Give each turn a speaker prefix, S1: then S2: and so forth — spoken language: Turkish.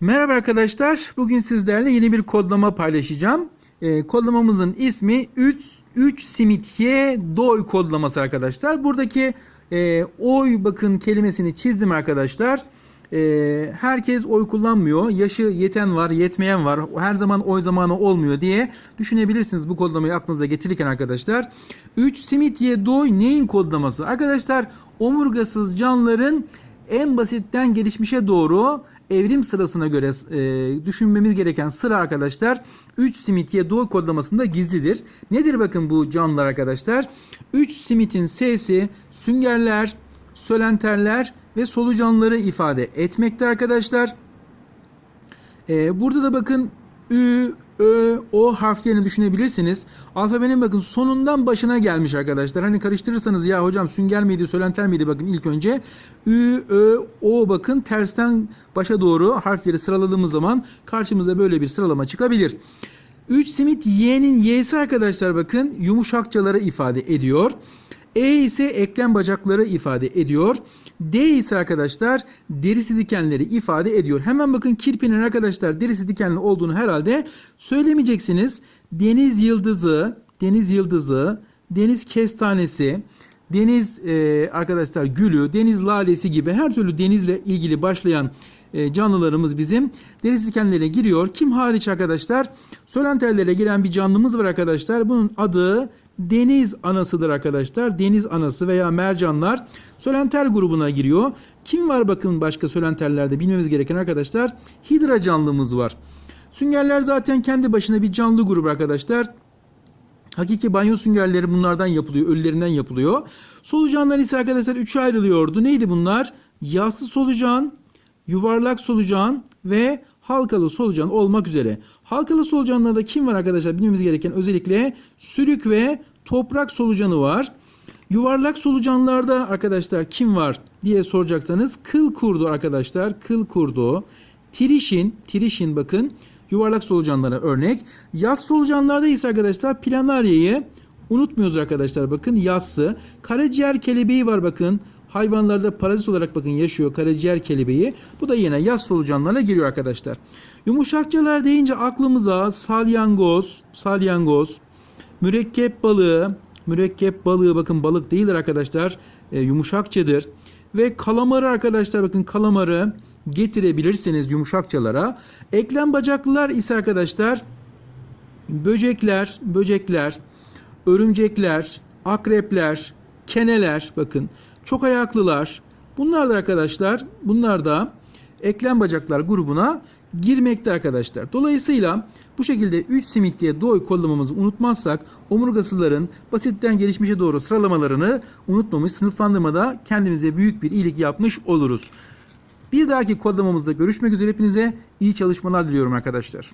S1: Merhaba arkadaşlar. Bugün sizlerle yeni bir kodlama paylaşacağım. Ee, kodlamamızın ismi 3 3 simit doy kodlaması arkadaşlar. Buradaki e, oy bakın kelimesini çizdim arkadaşlar. E, herkes oy kullanmıyor. Yaşı yeten var, yetmeyen var. Her zaman oy zamanı olmuyor diye düşünebilirsiniz bu kodlamayı aklınıza getirirken arkadaşlar. 3 simit y doy neyin kodlaması? Arkadaşlar omurgasız canlıların en basitten gelişmişe doğru evrim sırasına göre e, düşünmemiz gereken sıra arkadaşlar 3 simitiye doğu kodlamasında gizlidir. Nedir bakın bu canlılar arkadaşlar? 3 simitin S'si süngerler, sölenterler ve solucanları ifade etmekte arkadaşlar. E, burada da bakın Ü, Ö, O harflerini düşünebilirsiniz. Alfabenin bakın sonundan başına gelmiş arkadaşlar. Hani karıştırırsanız ya hocam sünger miydi, söylenter miydi bakın ilk önce. Ü, Ö, O bakın tersten başa doğru harfleri sıraladığımız zaman karşımıza böyle bir sıralama çıkabilir. 3 simit Y'nin Y'si arkadaşlar bakın yumuşakçaları ifade ediyor. E ise eklem bacakları ifade ediyor. D ise arkadaşlar derisi dikenleri ifade ediyor. Hemen bakın kirpinin arkadaşlar derisi dikenli olduğunu herhalde söylemeyeceksiniz. Deniz yıldızı, deniz yıldızı, deniz kestanesi, deniz e, arkadaşlar gülü, deniz lalesi gibi her türlü denizle ilgili başlayan e, canlılarımız bizim deniz dikenlerine giriyor. Kim hariç arkadaşlar? Sölenterlere giren bir canlımız var arkadaşlar. Bunun adı deniz anasıdır arkadaşlar. Deniz anası veya mercanlar sölenter grubuna giriyor. Kim var bakın başka sölenterlerde bilmemiz gereken arkadaşlar? Hidra canlımız var. Süngerler zaten kendi başına bir canlı grubu arkadaşlar. Hakiki banyo süngerleri bunlardan yapılıyor, ölülerinden yapılıyor. Solucanlar ise arkadaşlar üçe ayrılıyordu. Neydi bunlar? Yassı solucan, yuvarlak solucan ve halkalı solucan olmak üzere. Halkalı solucanlarda kim var arkadaşlar? Bilmemiz gereken özellikle sülük ve toprak solucanı var. Yuvarlak solucanlarda arkadaşlar kim var diye soracaksanız kıl kurdu arkadaşlar. Kıl kurdu. Trişin, trişin bakın yuvarlak solucanlara örnek. Yas solucanlarda ise arkadaşlar planaryayı unutmuyoruz arkadaşlar. Bakın yassı. Karaciğer kelebeği var bakın. Hayvanlarda parazit olarak bakın yaşıyor karaciğer kelebeği. Bu da yine yaz solucanlarına giriyor arkadaşlar. Yumuşakçalar deyince aklımıza salyangoz, salyangoz, mürekkep balığı, mürekkep balığı bakın balık değildir arkadaşlar. E, yumuşakçadır. Ve kalamarı arkadaşlar bakın kalamarı getirebilirsiniz yumuşakçalara. Eklem bacaklılar ise arkadaşlar böcekler, böcekler, örümcekler, akrepler, keneler bakın çok ayaklılar. Bunlar da arkadaşlar bunlar da eklem bacaklar grubuna girmekte arkadaşlar. Dolayısıyla bu şekilde 3 simit diye doy kodlamamızı unutmazsak omurgasızların basitten gelişmişe doğru sıralamalarını unutmamış sınıflandırmada kendimize büyük bir iyilik yapmış oluruz. Bir dahaki kodlamamızda görüşmek üzere hepinize iyi çalışmalar diliyorum arkadaşlar.